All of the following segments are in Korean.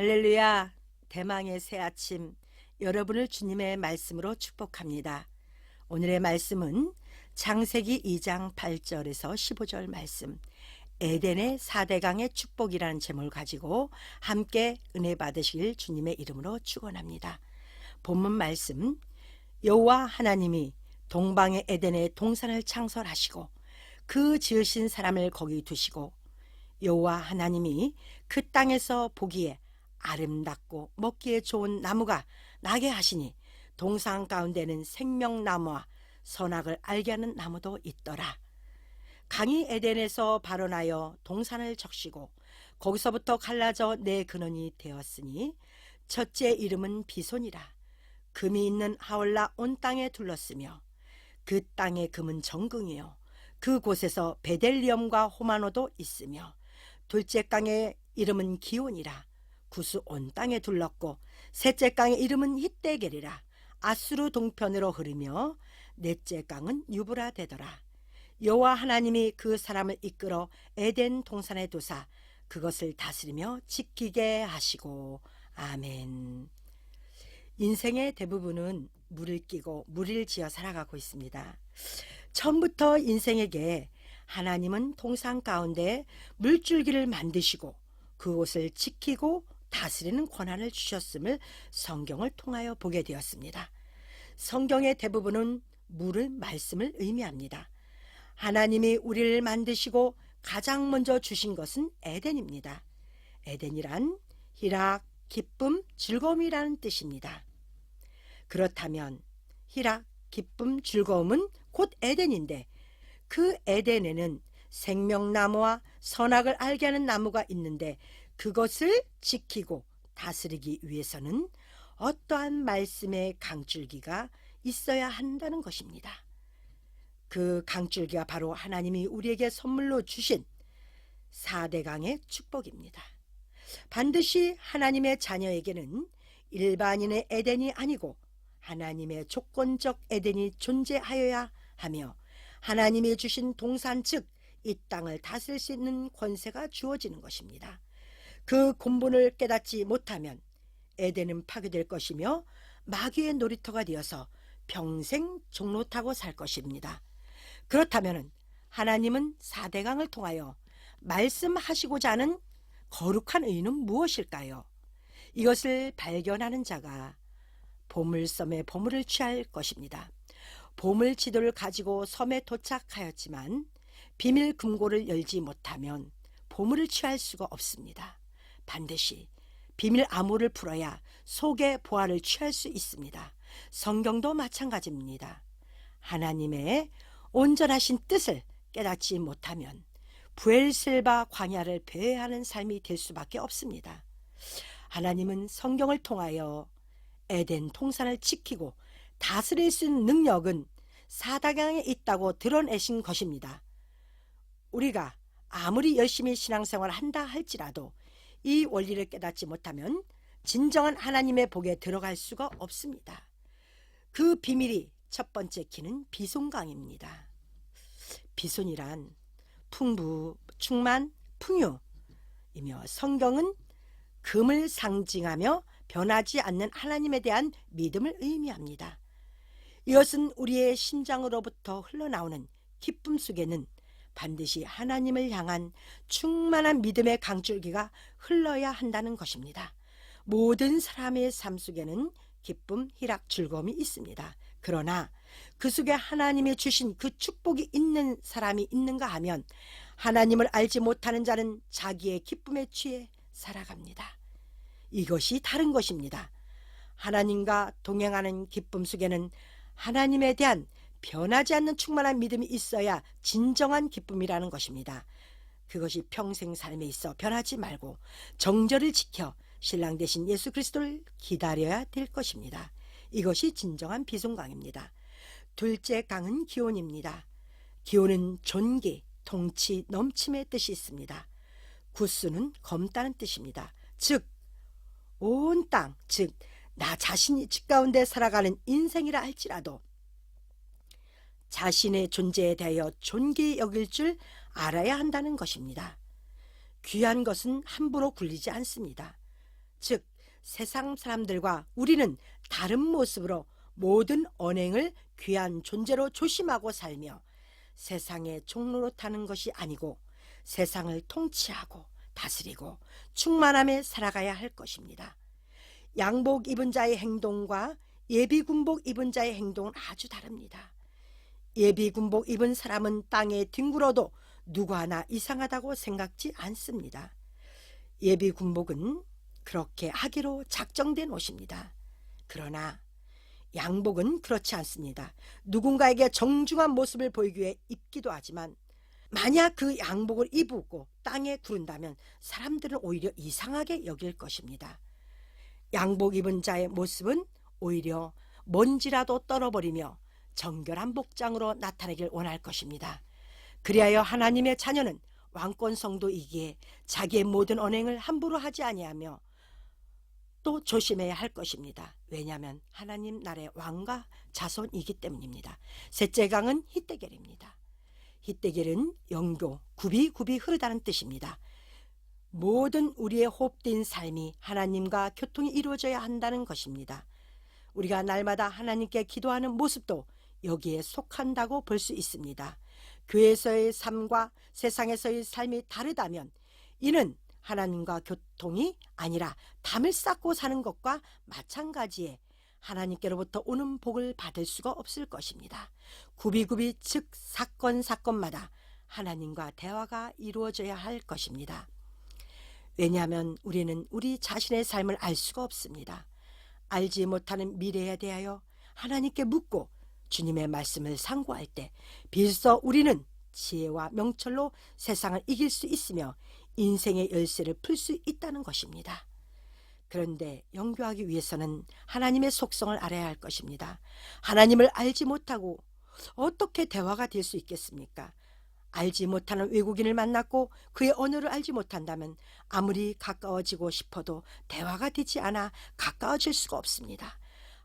할렐루야! 대망의 새 아침, 여러분을 주님의 말씀으로 축복합니다. 오늘의 말씀은 창세기 2장 8절에서 15절 말씀, 에덴의 4대강의 축복이라는 제목을 가지고 함께 은혜 받으실 주님의 이름으로 축원합니다. 본문 말씀, 여호와 하나님이 동방의 에덴의 동산을 창설하시고 그 지으신 사람을 거기 두시고 여호와 하나님이 그 땅에서 보기에 아름답고 먹기에 좋은 나무가 나게 하시니 동산 가운데는 생명나무와 선악을 알게 하는 나무도 있더라. 강이 에덴에서 발원하여 동산을 적시고 거기서부터 갈라져 내 근원이 되었으니 첫째 이름은 비손이라. 금이 있는 하올라 온 땅에 둘렀으며 그 땅의 금은 정금이요 그곳에서 베델리엄과 호마노도 있으며 둘째 강의 이름은 기온이라 구스 온 땅에 둘렀고 셋째 강의 이름은 히데겔이라 아수르 동편으로 흐르며 넷째 강은 유브라 되더라 여호와 하나님이 그 사람을 이끌어 에덴 동산에 두사 그것을 다스리며 지키게 하시고 아멘. 인생의 대부분은 물을 끼고 물을 지어 살아가고 있습니다. 처음부터 인생에게 하나님은 동산 가운데 물줄기를 만드시고 그곳을 지키고 다스리는 권한을 주셨음을 성경을 통하여 보게 되었습니다. 성경의 대부분은 물을 말씀을 의미합니다. 하나님이 우리를 만드시고 가장 먼저 주신 것은 에덴입니다. 에덴이란 희락, 기쁨, 즐거움이라는 뜻입니다. 그렇다면 희락, 기쁨, 즐거움은 곧 에덴인데 그 에덴에는 생명나무와 선악을 알게 하는 나무가 있는데 그것을 지키고 다스리기 위해서는 어떠한 말씀의 강줄기가 있어야 한다는 것입니다. 그 강줄기가 바로 하나님이 우리에게 선물로 주신 4대강의 축복입니다. 반드시 하나님의 자녀에게는 일반인의 에덴이 아니고 하나님의 조건적 에덴이 존재하여야 하며 하나님이 주신 동산 즉 이 땅을 다스릴 수 있는 권세가 주어지는 것입니다. 그 본분을 깨닫지 못하면 에덴은 파괴될 것이며 마귀의 놀이터가 되어서 평생 종로 타고 살 것입니다. 그렇다면 하나님은 사대강을 통하여 말씀하시고자 하는 거룩한 의는 무엇일까요? 이것을 발견하는 자가 보물섬의 보물을 취할 것입니다. 보물 지도를 가지고 섬에 도착하였지만 비밀 금고를 열지 못하면 보물을 취할 수가 없습니다. 반드시 비밀 암호를 풀어야 속의 보화를 취할 수 있습니다. 성경도 마찬가지입니다. 하나님의 온전하신 뜻을 깨닫지 못하면 부엘셀바 광야를 배회하는 삶이 될 수밖에 없습니다. 하나님은 성경을 통하여 에덴 통산을 지키고 다스릴 수 있는 능력은 사다강에 있다고 드러내신 것입니다. 우리가 아무리 열심히 신앙생활을 한다 할지라도 이 원리를 깨닫지 못하면 진정한 하나님의 복에 들어갈 수가 없습니다. 그 비밀이 첫 번째 키는 비손강입니다. 비손이란 풍부, 충만, 풍요이며 성경은 금을 상징하며 변하지 않는 하나님에 대한 믿음을 의미합니다. 이것은 우리의 심장으로부터 흘러나오는 기쁨 속에는 반드시 하나님을 향한 충만한 믿음의 강줄기가 흘러야 한다는 것입니다. 모든 사람의 삶 속에는 기쁨, 희락, 즐거움이 있습니다. 그러나 그 속에 하나님이 주신 그 축복이 있는 사람이 있는가 하면 하나님을 알지 못하는 자는 자기의 기쁨에 취해 살아갑니다. 이것이 다른 것입니다. 하나님과 동행하는 기쁨 속에는 하나님에 대한 변하지 않는 충만한 믿음이 있어야 진정한 기쁨이라는 것입니다. 그것이 평생 삶에 있어 변하지 말고 정절을 지켜 신랑 대신 예수 그리스도를 기다려야 될 것입니다. 이것이 진정한 비송강입니다. 둘째 강은 기온입니다. 기온은 존귀, 통치, 넘침의 뜻이 있습니다. 구스는 검다는 뜻입니다. 즉, 온 땅, 즉, 나 자신이 집 가운데 살아가는 인생이라 할지라도 자신의 존재에 대하여 존귀 여길 줄 알아야 한다는 것입니다. 귀한 것은 함부로 굴리지 않습니다. 즉 세상 사람들과 우리는 다른 모습으로 모든 언행을 귀한 존재로 조심하고 살며 세상의 종로로 타는 것이 아니고 세상을 통치하고 다스리고 충만함에 살아가야 할 것입니다. 양복 입은 자의 행동과 예비 군복 입은 자의 행동은 아주 다릅니다. 예비 군복 입은 사람은 땅에 뒹굴어도 누구 하나 이상하다고 생각지 않습니다. 예비 군복은 그렇게 하기로 작정된 옷입니다. 그러나 양복은 그렇지 않습니다. 누군가에게 정중한 모습을 보이기 위해 입기도 하지만 만약 그 양복을 입고 땅에 구른다면 사람들은 오히려 이상하게 여길 것입니다. 양복 입은 자의 모습은 오히려 먼지라도 떨어버리며 정결한 복장으로 나타내길 원할 것입니다. 그리하여 하나님의 자녀는 왕권 성도이기에 자기의 모든 언행을 함부로 하지 아니하며 또 조심해야 할 것입니다. 왜냐하면 하나님 나라의 왕과 자손이기 때문입니다. 셋째 강은 히데겔입니다. 히데겔은 영교, 굽이 굽이 흐르다는 뜻입니다. 모든 우리의 호흡된 삶이 하나님과 교통이 이루어져야 한다는 것입니다. 우리가 날마다 하나님께 기도하는 모습도 여기에 속한다고 볼 수 있습니다. 교회에서의 삶과 세상에서의 삶이 다르다면 이는 하나님과 교통이 아니라 담을 쌓고 사는 것과 마찬가지에 하나님께로부터 오는 복을 받을 수가 없을 것입니다. 구비구비 즉 사건 사건마다 하나님과 대화가 이루어져야 할 것입니다. 왜냐하면 우리는 우리 자신의 삶을 알 수가 없습니다. 알지 못하는 미래에 대하여 하나님께 묻고 주님의 말씀을 상고할 때 비로소 우리는 지혜와 명철로 세상을 이길 수 있으며 인생의 열쇠를 풀 수 있다는 것입니다. 그런데 영교하기 위해서는 하나님의 속성을 알아야 할 것입니다. 하나님을 알지 못하고 어떻게 대화가 될 수 있겠습니까? 알지 못하는 외국인을 만났고 그의 언어를 알지 못한다면 아무리 가까워지고 싶어도 대화가 되지 않아 가까워질 수가 없습니다.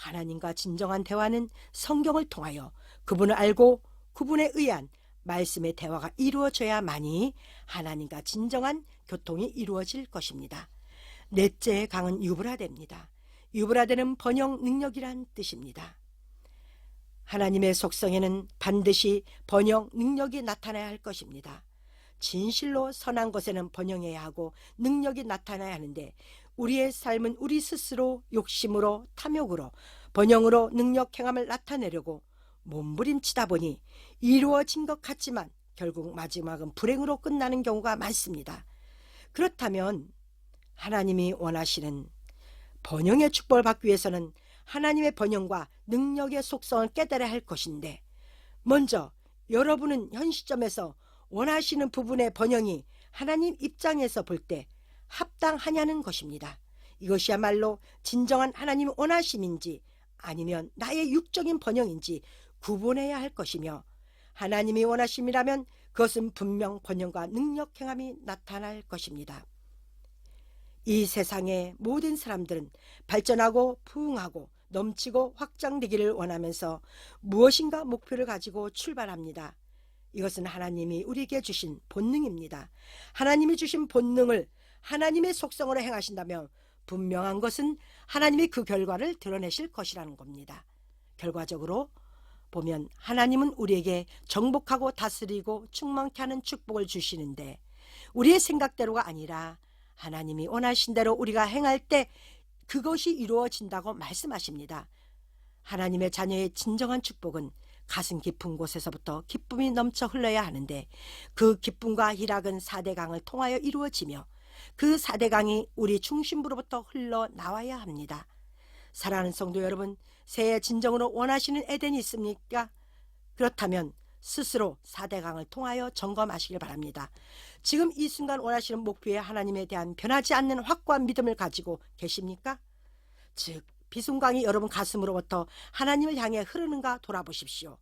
하나님과 진정한 대화는 성경을 통하여 그분을 알고 그분에 의한 말씀의 대화가 이루어져야만이 하나님과 진정한 교통이 이루어질 것입니다. 넷째 강은 유브라데입니다. 유브라데는 번영 능력이란 뜻입니다. 하나님의 속성에는 반드시 번영 능력이 나타나야 할 것입니다. 진실로 선한 것에는 번영해야 하고 능력이 나타나야 하는데 우리의 삶은 우리 스스로 욕심으로 탐욕으로 번영으로 능력 행함을 나타내려고 몸부림치다 보니 이루어진 것 같지만 결국 마지막은 불행으로 끝나는 경우가 많습니다. 그렇다면 하나님이 원하시는 번영의 축복을 받기 위해서는 하나님의 번영과 능력의 속성을 깨달아야 할 것인데 먼저 여러분은 현 시점에서 원하시는 부분의 번영이 하나님 입장에서 볼 때 합당하냐는 것입니다. 이것이야말로 진정한 하나님 원하심인지 아니면 나의 육적인 번영인지 구분해야 할 것이며 하나님이 원하심이라면 그것은 분명 번영과 능력 행함이 나타날 것입니다. 이 세상의 모든 사람들은 발전하고 부흥하고 넘치고 확장되기를 원하면서 무엇인가 목표를 가지고 출발합니다. 이것은 하나님이 우리에게 주신 본능입니다. 하나님이 주신 본능을 하나님의 속성으로 행하신다면 분명한 것은 하나님이 그 결과를 드러내실 것이라는 겁니다. 결과적으로 보면 하나님은 우리에게 정복하고 다스리고 충만케 하는 축복을 주시는데 우리의 생각대로가 아니라 하나님이 원하신 대로 우리가 행할 때 그것이 이루어진다고 말씀하십니다. 하나님의 자녀의 진정한 축복은 가슴 깊은 곳에서부터 기쁨이 넘쳐 흘러야 하는데 그 기쁨과 희락은 사대강을 통하여 이루어지며 그 사대강이 우리 중심부로부터 흘러 나와야 합니다. 사랑하는 성도 여러분, 새해 진정으로 원하시는 에덴이 있습니까? 그렇다면 스스로 사대강을 통하여 점검하시길 바랍니다. 지금 이 순간 원하시는 목표에 하나님에 대한 변하지 않는 확고한 믿음을 가지고 계십니까? 즉, 비순강이 여러분 가슴으로부터 하나님을 향해 흐르는가 돌아보십시오.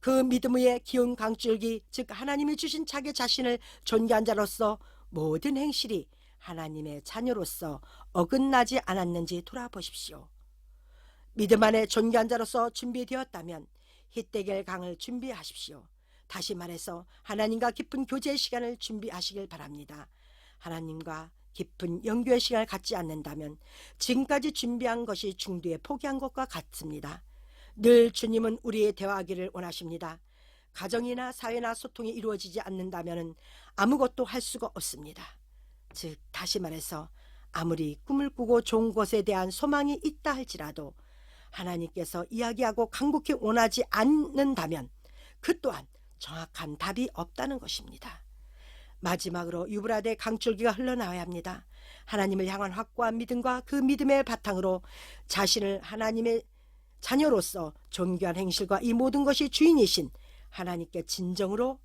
그 믿음 위에 기운 강줄기, 즉 하나님이 주신 자기 자신을 존귀한 자로서 모든 행실이 하나님의 자녀로서 어긋나지 않았는지 돌아보십시오. 믿음 안에 존귀한 자로서 준비되었다면 히데겔 강을 준비하십시오. 다시 말해서 하나님과 깊은 교제 시간을 준비하시길 바랍니다. 하나님과 깊은 영교의 시간을 갖지 않는다면 지금까지 준비한 것이 중도에 포기한 것과 같습니다. 늘 주님은 우리의 대화하기를 원하십니다. 가정이나 사회나 소통이 이루어지지 않는다면 아무것도 할 수가 없습니다. 즉 다시 말해서 아무리 꿈을 꾸고 좋은 것에 대한 소망이 있다 할지라도 하나님께서 이야기하고 간곡히 원하지 않는다면 그 또한 정확한 답이 없다는 것입니다. 마지막으로 유브라데 강줄기가 흘러나와야 합니다. 하나님을 향한 확고한 믿음과 그 믿음의 바탕으로 자신을 하나님의 자녀로서 존귀한 행실과 이 모든 것이 주인이신 하나님께 진정으로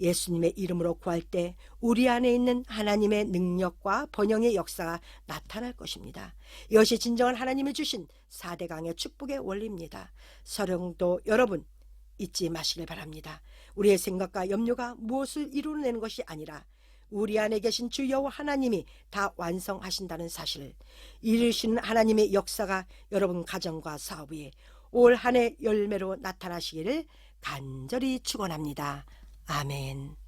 예수님의 이름으로 구할 때 우리 안에 있는 하나님의 능력과 번영의 역사가 나타날 것입니다. 이것이 진정한 하나님이 주신 4대강의 축복의 원리입니다. 서령도 여러분 잊지 마시길 바랍니다. 우리의 생각과 염려가 무엇을 이루어내는 것이 아니라 우리 안에 계신 주 여호와 하나님이 다 완성하신다는 사실을 이루시는 하나님의 역사가 여러분 가정과 사업 위에 올 한 해 열매로 나타나시기를 간절히 축원합니다. 아멘.